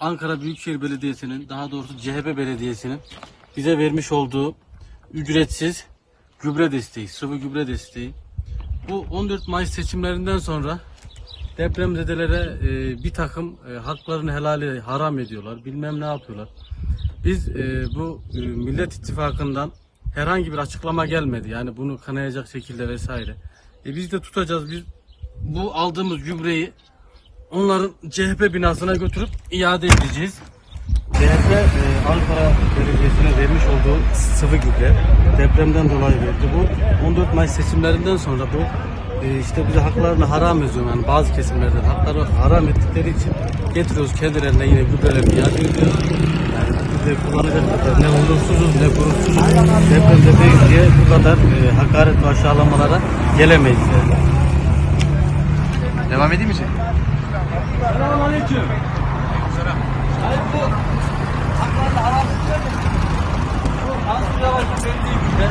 Ankara Büyükşehir Belediyesi'nin daha doğrusu CHP Belediyesi'nin bize vermiş olduğu ücretsiz gübre desteği, sıvı gübre desteği. Bu 14 Mayıs seçimlerinden sonra depremzedelere e, bir takım e, haklarını helali haram ediyorlar. Bilmem ne yapıyorlar. Biz e, bu e, Millet İttifakı'ndan herhangi bir açıklama gelmedi. Yani bunu kanayacak şekilde vesaire. E, biz de tutacağız. Biz bu aldığımız gübreyi onların CHP binasına götürüp iade edeceğiz. CHP e, Ankara Belediyesi'ne vermiş olduğu sıvı gübre depremden dolayı verdi. Bu 14 Mayıs seçimlerinden sonra bu e, işte bize haklarını haram ediyor. Yani bazı kesimlerden hakları haram ettikleri için getiriyoruz kendilerine yine gübreleri iade ediyoruz. Yani gübre kadar ne onursuzuz ne gurursuzuz depremde değil diye bu kadar e, hakaret ve aşağılamalara gelemeyiz. Yani. Devam edeyim mi Selamünaleyküm. Yani bu haklarla haram ediyor mu? Bu Tansu Yavaş'ın verdiği gübre